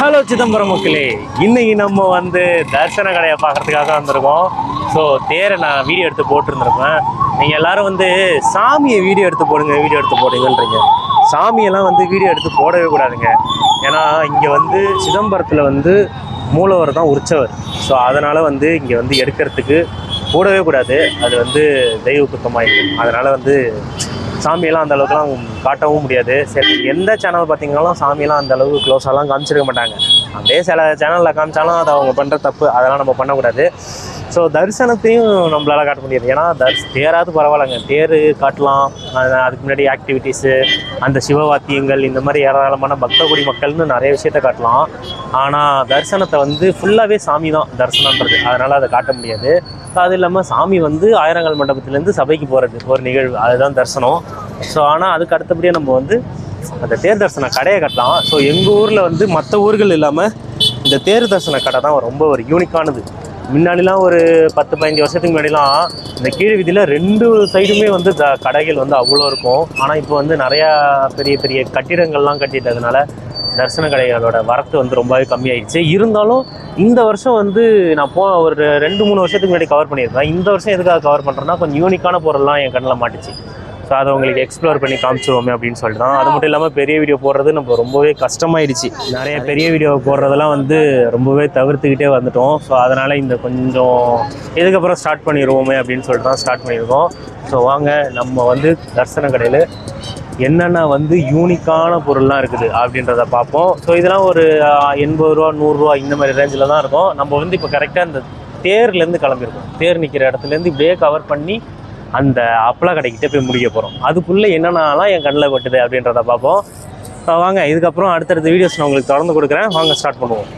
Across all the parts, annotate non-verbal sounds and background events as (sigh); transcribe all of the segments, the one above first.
Hello Chidambaram மக்களே. இன்னைக்கு நம்ம வந்து தரிசன கடையை பார்க்கறதுக்காக வந்திருக்கோம். ஸோ தேரை நான் வீடியோ எடுத்து போட்டிருந்துருப்பேன். நீங்கள் எல்லோரும் வந்து சாமியை வீடியோ எடுத்து போடுங்க வீடியோ எடுத்து போடுங்கன்றீங்க. சாமியெல்லாம் வந்து வீடியோ எடுத்து போடவே கூடாதுங்க. ஏன்னா இங்கே வந்து சிதம்பரத்தில் வந்து மூலவர் தான் உற்சவர். ஸோ அதனால் வந்து இங்கே வந்து எடுக்கிறதுக்கு போடவே கூடாது. அது வந்து தெய்வ குத்தமாயிடும் அதனால் வந்து சாமியெல்லாம் அந்த அளவுக்குலாம் காட்டவும் முடியாது. சரி எந்த சேனல் பார்த்தீங்கன்னாலும் சாமியெல்லாம் அந்த அளவுக்கு க்ளோஸாலாம் காமிச்சிருக்க மாட்டாங்க. அப்படியே சில சேனலில் காமிச்சாலும் அதை அவங்க பண்ணுற தப்பு அதெல்லாம் நம்ம பண்ணக்கூடாது. ஸோ தரிசனத்தையும் நம்மளால் காட்ட முடியாது. ஏன்னா தர்ஸ் தேராவது பரவாயில்லைங்க. தேர் காட்டலாம். அதுக்கு முன்னாடி ஆக்டிவிட்டீஸு அந்த சிவவாத்தியங்கள் இந்த மாதிரி ஏராளமான பக்தகுடி மக்கள்னு நிறைய விஷயத்த காட்டலாம். ஆனால் தரிசனத்தை வந்து ஃபுல்லாகவே சாமி தான் தரிசனன்றது அதனால் அதை காட்ட முடியாது. அது இல்லாமல் சாமி வந்து ஆயிரங்கால் மண்டபத்துலேருந்து சபைக்கு போகிறது ஒரு நிகழ்வு. அதுதான் தரிசனம். ஸோ ஆனால் அதுக்கு அடுத்தபடியே நம்ம வந்து அந்த தேர் தரிசன கடையை கட்டலாம். ஸோ எங்கள் ஊரில் வந்து மற்ற ஊர்கள் இல்லாமல் இந்த தேர் தரிசன கடை தான் ரொம்ப ஒரு யூனிக்கானது முன்னாடிலாம் ஒரு பத்து பதினஞ்சு வருஷத்துக்கு முன்னாடிலாம் இந்த கீழ் வீதியில் ரெண்டு சைடுமே வந்து த கடைகள் வந்து அவ்வளோ இருக்கும். ஆனால் இப்போ வந்து நிறையா பெரிய பெரிய கட்டிடங்கள்லாம் கட்டிட்டதுனால தரிசன கடைகளோட வரத்து வந்து ரொம்பவே கம்மியாயிடுச்சு. இருந்தாலும் இந்த வருஷம் வந்து நான் போ ஒரு ரெண்டு மூணு வருஷத்துக்கு முன்னாடி கவர் பண்ணியிருந்தேன். இந்த வருஷம் எதுக்காக கவர் பண்ணுறேன்னா கொஞ்சம் யூனிக்கான பொருள்லாம் என் கண்ணில் மாட்டுச்சு. ஸோ அதை உங்களுக்கு எக்ஸ்ப்ளோர் பண்ணி காமிச்சிருவோமே அப்படின்னு சொல்லிட்டு தான் அது மட்டும் இல்லாமல் பெரிய வீடியோ போடுறது நம்ம ரொம்பவே கஷ்டமாயிடுச்சு. நிறைய பெரிய வீடியோ போடுறதெல்லாம் வந்து ரொம்பவே தவிர்த்துக்கிட்டே வந்துட்டோம். ஸோ அதனால் இந்த கொஞ்சம் இதுக்கப்புறம் ஸ்டார்ட் பண்ணிடுவோமே அப்படின்னு சொல்லிட்டு தான் ஸ்டார்ட் பண்ணியிருக்கோம். ஸோ வாங்க நம்ம வந்து தர்சன கடையில் என்னென்ன வந்து யூனிக்கான பொருள்லாம் இருக்குது அப்படின்றத பார்ப்போம். ஸோ இதெல்லாம் ஒரு எண்பது ரூபா நூறுரூவா இந்த மாதிரி ரேஞ்சில் தான் இருக்கும். நம்ம வந்து இப்போ கரெக்டாக இந்த தேர்லேருந்து கிளம்பியிருக்கோம். தேர் நிற்கிற இடத்துலேருந்து இப்படியே கவர் பண்ணி அந்த அப்பளா கடைக்கிட்ட போய் முடிக்க போகிறோம் அதுக்குள்ளே என்னென்னலாம் என் கண்ணில் பட்டுது அப்படின்றத பார்ப்போம். வாங்க இதுக்கப்புறம் அடுத்தடுத்த வீடியோஸ் நான் உங்களுக்கு தொடர்ந்து கொடுக்குறேன். வாங்க ஸ்டார்ட் பண்ணுவோம்.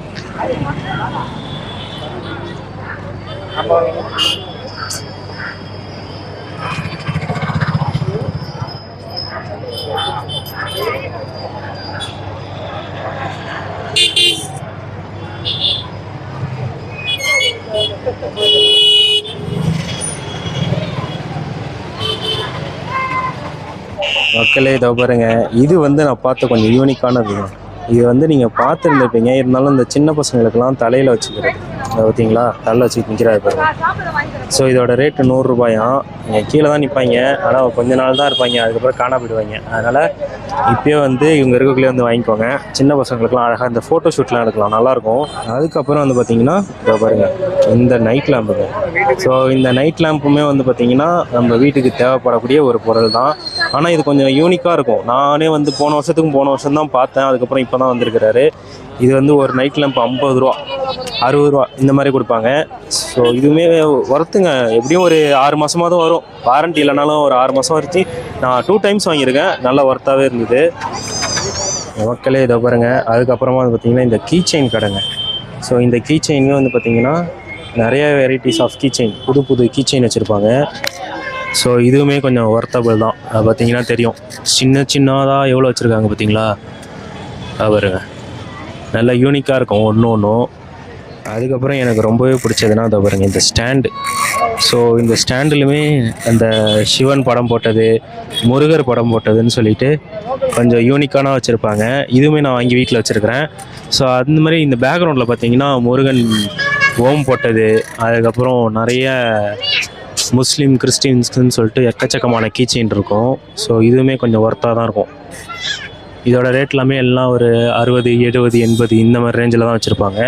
மக்களே இதோ பாருங்க. இது வந்து நான் பார்த்த கொஞ்சம் யூனிக்கானது இது வந்து நீங்கள் பார்த்துருந்துருப்பீங்க. இருந்தாலும் இந்த சின்ன பசங்களுக்கெல்லாம் தலையில் வச்சுக்கிறது. பார்த்தீங்களா? தள்ள வச்சு நிற்கிறாரு பாருங்க. ஸோ இதோட ரேட்டு நூறுரூபாயும் நீங்கள் கீழே தான் நிற்பாங்க ஆனால் கொஞ்ச நாள் தான் இருப்பாங்க. அதுக்கப்புறம் காணா போயிடுவாங்க. அதனால் இப்போயே வந்து இவங்க இருக்கக்குள்ளே வந்து வாங்கிக்கோங்க. சின்ன பசங்களுக்குலாம் அழகாக இந்த ஃபோட்டோ ஷூட்லாம் எடுக்கலாம். நல்லாயிருக்கும். அதுக்கப்புறம் வந்து பார்த்தீங்கன்னா இதோ பாருங்கள் இந்த நைட் லேம்புங்க ஸோ இந்த நைட் லேம்புமே வந்து பார்த்திங்கன்னா நம்ம வீட்டுக்கு தேவைப்படக்கூடிய ஒரு பொருள் தான். ஆனால் இது கொஞ்சம் யூனிக்காக இருக்கும். நானே வந்து போன வருஷத்துக்கும் போன வருஷம் தான் பார்த்தேன். அதுக்கப்புறம் இப்போ தான் வந்திருக்கிறாரு. இது வந்து ஒரு நைட் லேம்ப் ஐம்பது ரூபா அறுபது ரூபா இந்த மாதிரி கொடுப்பாங்க. ஸோ இதுவுமே ஒர்த்துங்க எப்படியும் ஒரு ஆறு மாதமாக தான் வரும். வாரண்டி இல்லைனாலும் ஒரு ஆறு மாதம் வரைச்சு. நான் டூ டைம்ஸ் வாங்கியிருக்கேன். நல்ல ஒர்த்தாகவே இருந்தது. மக்களே இதை பாருங்க. அதுக்கப்புறமா வந்து பார்த்திங்கன்னா இந்த கீ செயின் கடைங்க. ஸோ இந்த கீ செயினுமே வந்து பார்த்திங்கன்னா நிறைய வெரைட்டிஸ் ஆஃப் கீ செயின் புது புது கீ செயின் வச்சுருப்பாங்க. ஸோ இதுவுமே கொஞ்சம் ஒர்த்தபிள் தான். அது பார்த்தீங்கன்னா தெரியும். சின்ன சின்னதாக எவ்வளோ வச்சுருக்காங்க பார்த்தீங்களா அது பாருங்க. நல்ல யூனிக்காக இருக்கும் ஒன்று ஒன்றும் அதுக்கப்புறம் எனக்கு ரொம்பவே பிடிச்சதுன்னா அதை பாருங்க இந்த ஸ்டாண்டு ஸோ இந்த ஸ்டாண்டுலுமே அந்த சிவன் படம் போட்டது முருகர் படம் போட்டதுன்னு சொல்லிட்டு கொஞ்சம் யூனிக்கான வச்சுருப்பாங்க. இதுவுமே நான் வாங்கி வீட்டில் வச்சுருக்கிறேன். ஸோ அந்த மாதிரி இந்த பேக்ரவுண்டில் பார்த்தீங்கன்னா முருகன் ஓம் போட்டது. அதுக்கப்புறம் நிறைய முஸ்லீம் கிறிஸ்டின்ஸ்க்குன்னு சொல்லிட்டு எக்கச்சக்கமான கீச்செயின் இருக்கும். ஸோ இதுவுமே கொஞ்சம் ஒர்த்தாக தான் இருக்கும். இதோட ரேட் எல்லாமே எல்லாம் ஒரு அறுபது எழுபது எண்பது இந்த மாதிரி ரேஞ்சில் தான் வச்சுருப்பாங்க.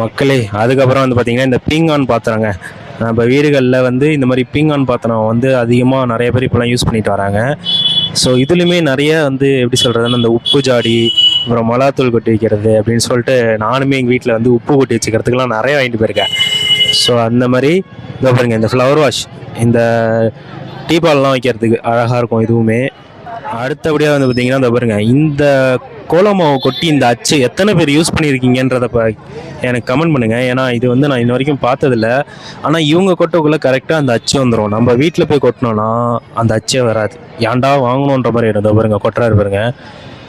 மக்களே அதுக்கப்புறம் வந்து பார்த்திங்கன்னா இந்த பீங்கான் பாத்திரங்க. நம்ம வீடுகளில் வந்து இந்த மாதிரி பீங்கான் பாத்திரம் வந்து அதிகமாக நிறைய பேர் இப்போலாம் யூஸ் பண்ணிட்டு வராங்க. ஸோ இதுலேயுமே நிறைய வந்து எப்படி சொல்கிறதுன்னா இந்த உப்பு ஜாடி அப்புறம் மிளகாத்தூள் கொட்டி வைக்கிறது அப்படின்னு சொல்லிட்டு நானுமே எங்கள் வீட்டில் வந்து உப்பு கொட்டி வச்சுக்கிறதுக்கெலாம் நிறைய வாங்கிட்டு போயிருக்கேன். ஸோ அந்த மாதிரி இதோ பாருங்கள் இந்த ஃப்ளவர் வாஷ் இந்த டீபால்லாம் வைக்கிறதுக்கு அழகாக இருக்கும் இதுவுமே. அடுத்தபடியாக வந்து பார்த்தீங்கன்னா இந்த பாருங்க இந்த கோலமாவை கொட்டி இந்த அச்சு எத்தனை பேர் யூஸ் பண்ணியிருக்கீங்கன்றத எனக்கு கமெண்ட் பண்ணுங்கள் ஏன்னா இது வந்து நான் இன்ன வரைக்கும் பார்த்ததில்ல. ஆனால் இவங்க கொட்டக்குள்ளே கரெக்டாக அந்த அச்சு வந்துடும் நம்ம வீட்டில் போய் கொட்டினோன்னா அந்த அச்சே வராது. ஏன்டா வாங்கணுன்ற மாதிரி இதோ பாருங்க கொட்டுறாரு பாருங்க.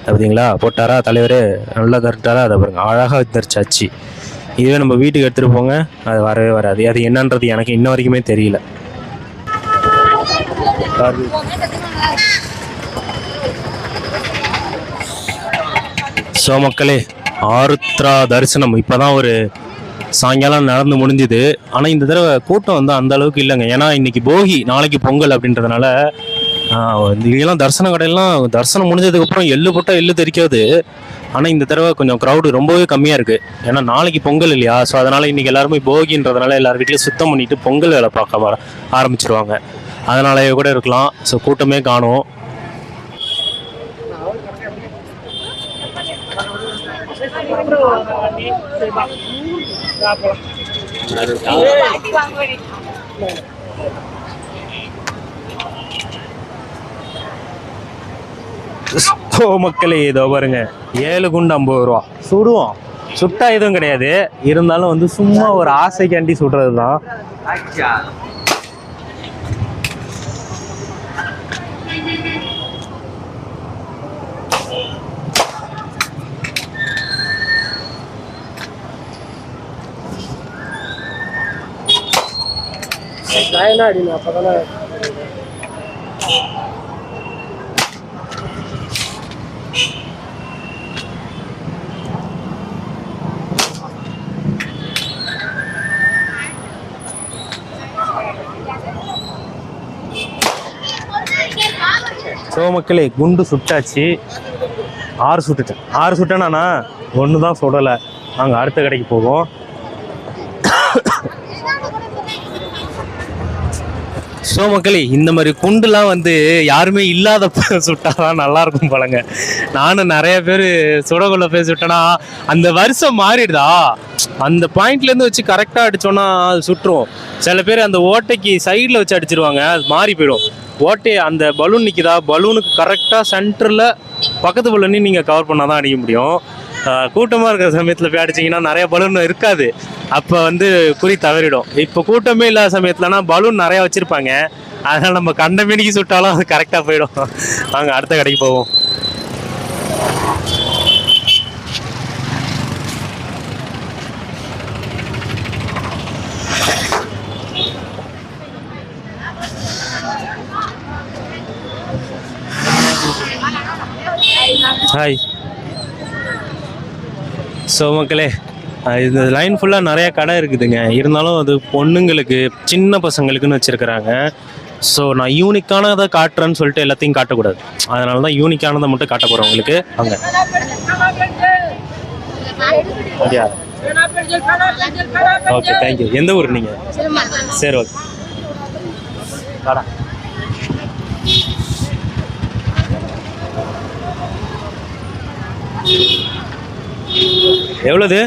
பார்த்தீங்களா போட்டாரா தலைவர்? நல்லா தருட்டாரா அதை பாருங்க அழகாக தரிச்சு அச்சு. இதுவே நம்ம வீட்டுக்கு எடுத்துகிட்டு போங்க. அது வரவே வராது. அது என்னன்றது எனக்கு இன்ன வரைக்குமே தெரியல. ஸோ மக்களே ஆருத்ரா தரிசனம். இப்போ தான் ஒரு சாயங்காலம் நடந்து முடிஞ்சுது. ஆனால் இந்த தடவை கூட்டம் வந்து அந்த அளவுக்கு இல்லைங்க. ஏன்னா இன்னைக்கு போகி நாளைக்கு பொங்கல் அப்படின்றதுனால இதெல்லாம் தரிசன கடையெல்லாம் தரிசனம் முடிஞ்சதுக்கப்புறம் எள்ளு போட்டால் எள்ளு தெரிக்காது. ஆனால் இந்த தடவை கொஞ்சம் க்ரௌடு ரொம்பவே கம்மியாக இருக்குது ஏன்னா நாளைக்கு பொங்கல் இல்லையா? ஸோ அதனால் இன்றைக்கி எல்லாருமே போகின்றதுனால எல்லார் வீட்லையும் சுத்தம் பண்ணிவிட்டு பொங்கல் வேலை பார்க்க வர ஆரம்பிச்சிருவாங்க. அதனாலேயே கூட இருக்கலாம். ஸோ கூட்டமே காணும். ஓ மக்களே இதோ பாருங்க. ஏழு குண்டு ஐம்பது ரூபா. சுடுவோம். சுட்டா எதுவும் கிடையாது. இருந்தாலும் வந்து சும்மா ஒரு ஆசைக்காண்டி சுடுறது தான் ஸோ மக்களே குண்டு சுட்டாச்சு. ஆறு சுட்டுட்டேன். ஆறு சுட்டேனாண்ணா? ஒன்று தான் சுடலை நாங்கள் அடுத்த கடைக்கு போவோம். ஸோ மக்களே இந்த மாதிரி குண்டுலாம் வந்து யாருமே இல்லாத (laughs) சுட்டாதான் நல்லா இருக்கும் போலங்க நானும் நிறைய பேர் சுடகுள்ள போய் சுட்டேன்னா அந்த வருஷம் மாறிடுதா? அந்த பாயிண்ட்லேருந்து வச்சு கரெக்டாக அடிச்சோன்னா அது சுட்டுரும். சில பேர் அந்த ஓட்டைக்கு சைடில் வச்சு அடிச்சிருவாங்க அது மாறி போயிடும். ஓட்டை அந்த பலூன் நிற்கிதா பலூனுக்கு கரெக்டாக சென்டரில் பக்கத்து பலூனையும் நீங்கள் கவர் பண்ணால் தான் அடிக்க முடியும். கூட்டமாக இருக்கிற சமயத்தில் போய் அடிச்சிங்கன்னா நிறைய பலூன் இருக்காது. அப்போ வந்து குறி தவறிடும். இப்போ கூட்டமே இல்லாத சமயத்துலனா பலூன் நிறையா வச்சுருப்பாங்க. அதனால் நம்ம கண்ட மீனிக்கு சுட்டாலும் அது கரெக்டாக போயிடும். வாங்க அடுத்த கடைக்கு போவோம். ஹாய் ஸோ மக்களே இந்த லைன் ஃபுல்லாக நிறையா கடை இருக்குதுங்க. இருந்தாலும் அது பொண்ணுங்களுக்கு சின்ன பசங்களுக்குன்னு வச்சுருக்கிறாங்க. ஸோ நான் யூனிக்கானதை காட்டுறேன்னு சொல்லிட்டு எல்லாத்தையும் காட்டக்கூடாது. அதனால தான் யூனிக்கானதை மட்டும் காட்ட போகிறோம் உங்களுக்கு. அங்கே அப்படியா? ஓகே தேங்க்யூ எந்த ஊர் நீங்கள் சரி ஓகே வாடா. எவ்வளோது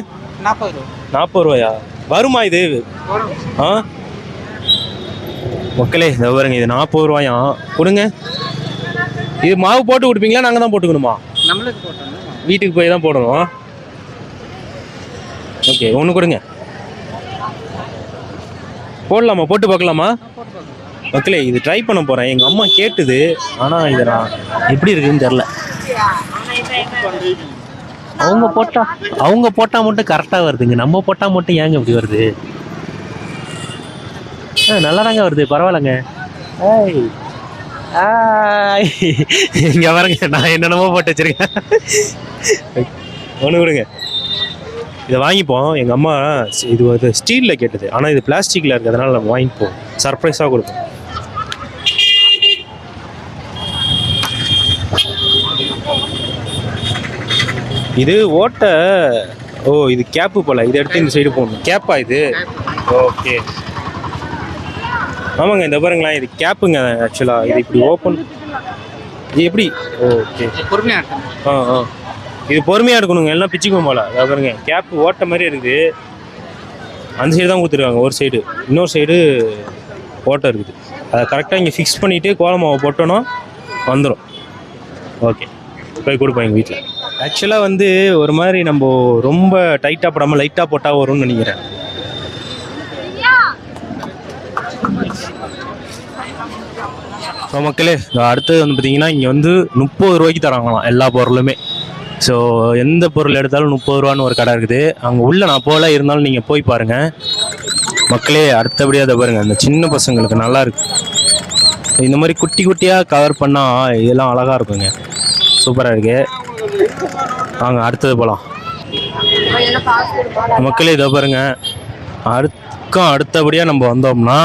நாற்பது ரூபா. நாற்பது ரூபாயா? வருமா இது? ஆ? மக்களே இதை பாருங்க இது நாற்பது ரூபாயா? கொடுங்க. இது மாவு போட்டு கொடுப்பீங்களா? நாங்கள் தான் போட்டுக்கணுமா? நம்மளுக்கு போட்டோம் வீட்டுக்கு போய் தான் போடணும். ஓகே ஒன்று கொடுங்க. போடலாமா? போட்டு பார்க்கலாமா? மக்களே இது ட்ரை பண்ண போகிறேன் எங்கள் அம்மா கேட்டுது. ஆனால் இதை நான் எப்படி இருக்குன்னு தெரில. அவங்க போட்டா அவங்க போட்டால் மட்டும் கரெக்டாக வருதுங்க. நம்ம போட்டால் மட்டும் ஏங்க இப்படி வருது? ஆ நல்லா தாங்க வருது. பரவாயில்லைங்க. ஏய் ஆய். இங்க பாருங்க நான் என்னென்னமோ போட்டு வச்சிருக்கேன். ஒன்று கொடுங்க இதை வாங்கிப்போம். எங்கள் அம்மா இது வந்து ஸ்டீலில் கேட்டது. ஆனால் இது பிளாஸ்டிக்கில் இருக்கிறதுனால நம்ம வாங்கிப்போம். சர்ப்ரைஸாக கொடுப்போம். இது ஓட்டை ஓ இது கேப்பு போல. இதை எடுத்து இந்த சைடு போகணும் கேப்பா இது? ஓகே ஆமாங்க இந்த பாருங்களேன் இது கேப்புங்க ஆக்சுவலாக இது இப்படி ஓப்பன் இது எப்படி? ஓகே பொறுமையாக ஆ ஆ. இது பொறுமையாக இருக்கணுங்க எல்லாம் பிச்சுக்கும் போல. அதை பாருங்க கேப் ஓட்ட மாதிரி இருக்குது. அந்த சைடு தான் கொடுத்துருக்காங்க ஒரு சைடு இன்னொரு சைடு ஓட்டை இருக்குது. அதை கரெக்டாக இங்கே ஃபிக்ஸ் பண்ணிவிட்டு கோலமாவை போட்டோன்னா வந்துடும் ஓகே போய் கொடுப்போம் எங்கள் வீட்டில் ஆக்சுவலாக வந்து ஒரு மாதிரி நம்ம ரொம்ப டைட்டாக போடாமல் லைட்டாக போட்டால் வரும்னு நினைக்கிறேன். ஸோ மக்களே அடுத்தது வந்து பார்த்தீங்கன்னா இங்கே வந்து முப்பது ரூபாய்க்கு தராங்களாம் எல்லா பொருளுமே. ஸோ எந்த பொருள் எடுத்தாலும் முப்பது ரூபான்னு ஒரு கடை இருக்குது. அங்கே உள்ள நான் போல இருந்தாலும் நீங்கள் போய் பாருங்கள் மக்களே அடுத்தபடியாக அதை பாருங்கள் அந்த சின்ன பசங்களுக்கு நல்லா இருக்கு. இந்த மாதிரி குட்டி குட்டியாக கவர் பண்ணால் இதெல்லாம் அழகாக இருக்குங்க. சூப்பராக இருக்குது வாங்க அடுத்தது போகலாம் மக்களே இதோ பாருங்க. அடுக்கம் அடுத்தபடியாக நம்ம வந்தோம்னா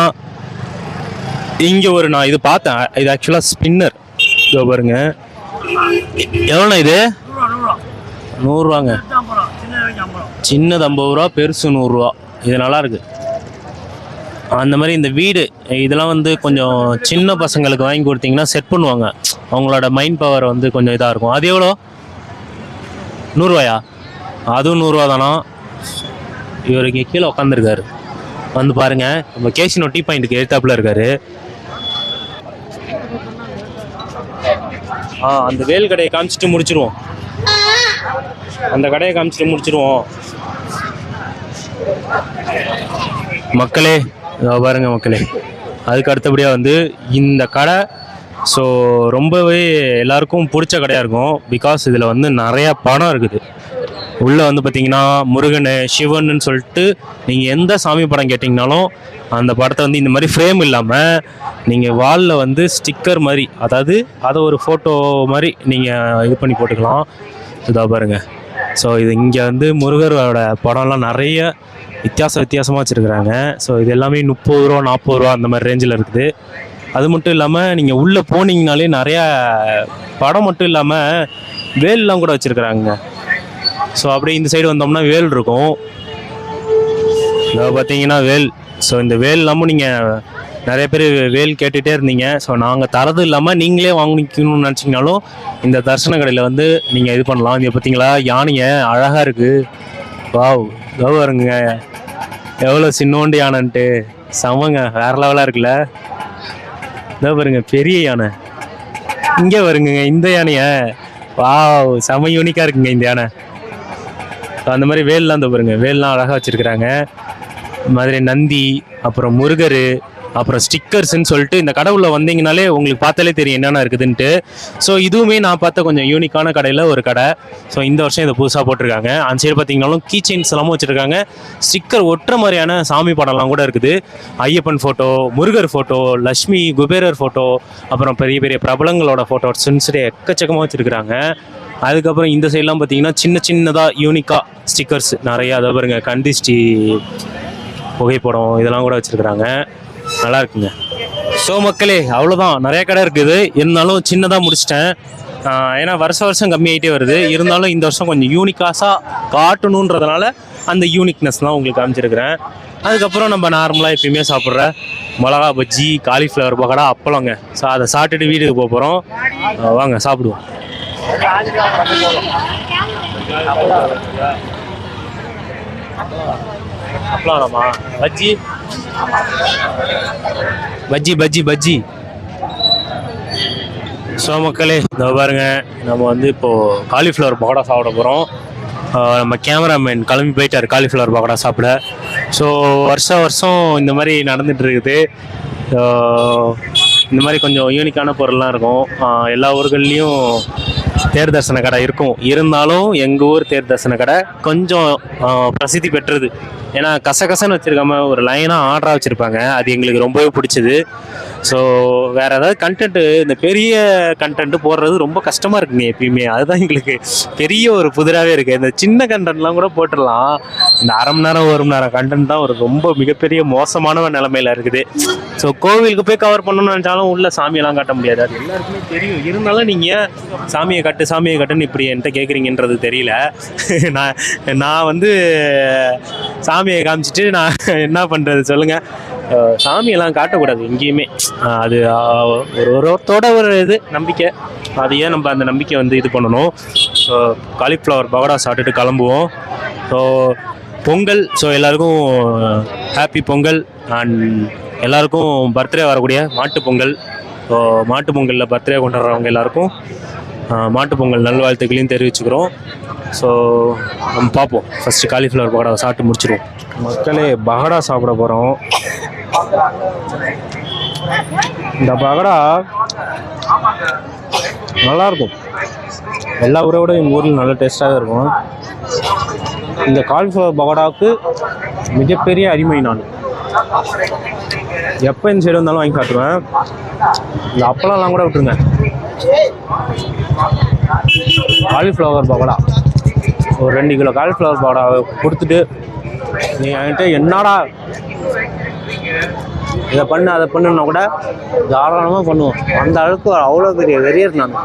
இங்கே ஒரு நான் இது பார்த்தேன். இது ஆக்சுவலாக ஸ்பின்னர் இதோ பாருங்க. எவ்வளோண்ணா இது? நூறுரூவாங்க. சின்னது ஐம்பது ரூபா பெருசு நூறுரூவா. இது நல்லா இருக்கு. அந்த மாதிரி இந்த வீடு இதெல்லாம் வந்து கொஞ்சம் சின்ன பசங்களுக்கு வாங்கி கொடுத்தீங்கன்னா செட் பண்ணுவாங்க. அவங்களோட மைண்ட் பவர் வந்து கொஞ்சம் இதாக இருக்கும். அது எவ்வளோ? நூறுரூவாயா அதுவும் நூறுரூவா தானா? இவர் இங்கே கீழே உட்காந்துருக்காரு வந்து பாருங்க நம்ம கேசினோ டீ பாயிண்ட்டுக்கு எழுத்தாப்பில் இருக்காரு. ஆ அந்த வேல் கடையை காமிச்சிட்டு முடிச்சிருவோம். அந்த கடையை காமிச்சிட்டு முடிச்சிருவோம். மக்களே பாருங்க மக்களே. அதுக்கு அடுத்தபடியாக வந்து இந்த கடை ஸோ ரொம்பவே எல்லாருக்கும் பிடிச்ச கடையாக இருக்கும். பிகாஸ் இதில் வந்து நிறையா படம் இருக்குது. உள்ளே வந்து பார்த்தீங்கன்னா முருகன் சிவன்னு சொல்லிட்டு நீங்கள் எந்த சாமி படம் கேட்டிங்கனாலும் அந்த படத்தை வந்து இந்த மாதிரி ஃப்ரேம் இல்லாமல் நீங்கள் வாலில் வந்து ஸ்டிக்கர் மாதிரி அதாவது அதை ஒரு ஃபோட்டோ மாதிரி நீங்கள் இது பண்ணி போட்டுக்கலாம். இதாக பாருங்கள் ஸோ இது இங்கே வந்து முருகரோட படம்லாம் நிறைய வித்தியாச வித்தியாசமாக வச்சுருக்குறாங்க. ஸோ இது எல்லாமே முப்பது ரூபா நாற்பது ரூபா அந்த மாதிரி ரேஞ்சில் இருக்குது. அது மட்டும் இல்லாமல் நீங்கள் உள்ளே போனீங்கனாலே நிறையா படம் மட்டும் இல்லாமல் வேல்லாம் கூட வச்சுருக்குறாங்க. ஸோ அப்படியே இந்த சைடு வந்தோம்னா வேல் இருக்கும். இதோ பார்த்தீங்கன்னா வேல். ஸோ இந்த வேல் இல்லாமல் நீங்கள் நிறைய பேர் வேல் கேட்டுகிட்டே இருந்தீங்க. ஸோ நாங்கள் தரது இல்லாமல் நீங்களே வாங்கிக்கணும்னு நினச்சிங்கனாலும் இந்த தர்சன கடையில் வந்து நீங்கள் இது பண்ணலாம். இங்கே பார்த்தீங்களா யானையை அழகாக இருக்குது வாவ். இதோ வருங்க எவ்வளோ சின்னோண்டு யானைன்ட்டு. செமங்க. வேற லெவலாக இருக்குல்ல. இதோ பாருங்க பெரிய யானை. இங்கே வருங்க இந்த யானையை. வாவ் செம யூனிக்காக இருக்குங்க இந்த யானை. அந்த மாதிரி வேல்லாம் இந்த பாருங்க வேல்லாம் அழகாக வச்சுருக்குறாங்க. மாதிரி நந்தி அப்புறம் முருகர் அப்புறம் ஸ்டிக்கர்ஸ்ன்னு சொல்லிட்டு இந்த கடவுளில் வந்தீங்கனாலே உங்களுக்கு பார்த்தாலே தெரியும் என்னென்ன இருக்குதுன்ட்டு. ஸோ இதுவுமே நான் பார்த்த கொஞ்சம் யூனிக்கான கடையில் ஒரு கடை. ஸோ இந்த வருஷம் இதை புதுசாக போட்டிருக்காங்க. அந்த சைடு பார்த்தீங்கனாலும் கீ செயின்ஸ் எல்லாமும் வச்சுருக்காங்க. ஸ்டிக்கர் ஒட்டுற மாதிரியான சாமி படம்லாம் கூட இருக்குது. Ayyappan photo Murugar photo Lakshmi Kuberar photo அப்புறம் பெரிய பெரிய பிரபலங்களோட ஃபோட்டோஸ்ன்னு சொல்லி எக்கச்சக்கமாக வச்சுருக்குறாங்க. அதுக்கப்புறம் இந்த சைட்லாம் பார்த்தீங்கன்னா சின்ன சின்னதாக யூனிக்காக ஸ்டிக்கர்ஸ் நிறையா. அதை பாருங்கள் கண்டிஸ்டி புகைப்படம் இதெல்லாம் கூட வச்சுருக்குறாங்க. நல்லா இருக்குங்க. ஸோ மக்களே அவ்வளோதான் நிறைய கடை இருக்குது. இருந்தாலும் சின்னதாக முடிச்சிட்டேன். ஏன்னா வருஷ வருஷம் கம்மியாகிட்டே வருது. இருந்தாலும் இந்த வருஷம் கொஞ்சம் யூனிக்காஸாக காட்டணுன்றதுனால அந்த யூனிக்னஸ்லாம் உங்களுக்கு காமிச்சிருக்கிறேன். அதுக்கப்புறம் நம்ம நார்மலாக எப்பயுமே சாப்பிட்ற மிளகா பஜ்ஜி காலிஃப்ளவர் பக்கடா அப்பளங்க. ஸோ அதை சாப்பிட்டுட்டு வீட்டுக்கு போக போகிறோம் வாங்க சாப்பிடுவோம். அப்பளம்மா பஜ்ஜி? பஜ்ஜி பஜ்ஜி பஜ்ஜி. ஸோ மக்களே இதோ பாருங்க நம்ம வந்து இப்போது காலிஃப்ளவர் பக்கோடா சாப்பிட போகிறோம் நம்ம கேமராமேன் கிளம்பி போயிட்டார் காலிஃப்ளவர் பக்கோடா சாப்பிட. ஸோ வருஷம் வருஷம் இந்த மாதிரி நடந்துட்டு இருக்குது. இந்த மாதிரி கொஞ்சம் யூனிக்கான பொருள்லாம் இருக்கும். எல்லா ஊர்கள்லேயும் தேர் தரிசன கடை இருக்கும். இருந்தாலும் எங்கள் ஊர் தேர் தரிசன கடை கொஞ்சம் பிரசித்தி பெற்றது. ஏன்னா கசகசன்னு வச்சுருக்காம ஒரு லைனாக ஆர்டராக வச்சுருப்பாங்க. அது எங்களுக்கு ரொம்பவே பிடிச்சது. ஸோ வேற ஏதாவது கண்டென்ட்டு இந்த பெரிய கண்டென்ட்டு போடுறது ரொம்ப கஷ்டமாக இருக்குங்க எப்பயுமே. அதுதான் எங்களுக்கு பெரிய ஒரு புதிராகவே இருக்குது இந்த சின்ன கண்டென்ட்லாம் கூட போட்டுடலாம். இந்த அரை மணி நேரம் ஒரு மணி நேரம் கண்டென்ட் தான் ஒரு ரொம்ப மிகப்பெரிய மோசமான நிலமையில இருக்குது. ஸோ கோவிலுக்கு போய் கவர் பண்ணணும்னு நினச்சாலும் உள்ள சாமியெல்லாம் காட்ட முடியாது. அது எல்லாருக்குமே தெரியும். இருந்தாலும் நீங்கள் சாமியை கட்டு சாமியை கட்டுன்னு இப்படி என்கிட்ட கேட்குறீங்கன்றது தெரியல. (laughs) நான் நான் வந்து சாமியை காமிச்சிட்டு நான் என்ன பண்ணுறது சொல்லுங்கள் சாமியெல்லாம் காட்டக்கூடாது எங்கேயுமே. அது ஒரு ஒருத்தோட ஒரு இது நம்பிக்கை. அது ஏன் நம்ம அந்த நம்பிக்கை வந்து இது பண்ணணும்? ஸோ காலிஃப்ளவர் பகடா சாப்பிட்டுட்டு கிளம்புவோம். ஸோ பொங்கல் ஸோ எல்லாருக்கும் ஹாப்பி பொங்கல் அண்ட் எல்லாருக்கும் பர்த்டே வரக்கூடிய மாட்டு பொங்கல். ஸோ மாட்டு பொங்கலில் பர்த்டே கொண்டாடுறவங்க எல்லாருக்கும் மாட்டு பொங்கல் நல்வாழ்த்துக்களையும் தெரிவிச்சுக்கிறோம். ஸோ நம்ம பார்ப்போம். ஃபஸ்ட்டு காலிஃப்ளவர் பகோடா சாப்பிட்டு முடிச்சிடுவோம். மக்களே பகடா சாப்பிட போகிறோம் இந்த பகடா நல்லாயிருக்கும். எல்லா ஊரை விட எங்கள் ஊரில் நல்ல டேஸ்ட்டாக இருக்கும். இந்த காலிஃப்ளவர் பகோடாவுக்கு மிகப்பெரிய அடிமை நான். எப்போ இந்த சைடு வந்தாலும் வாங்கி காட்டுவேன். இந்த அப்பளம்லாம் கூட விட்டுருங்க. காலிஃப்ளவர் பகோடா. ஒரு ரெண்டு கிலோ காலிஃப்ளவர் பாடா கொடுத்துட்டு நீங்கள் என்கிட்ட என்னடா இதை பண்ணு அதை பண்ணுன்னா கூட தாராளமாக பண்ணுவோம். அந்த அளவுக்கு அவ்வளோ பெரிய வெறியர் நான்.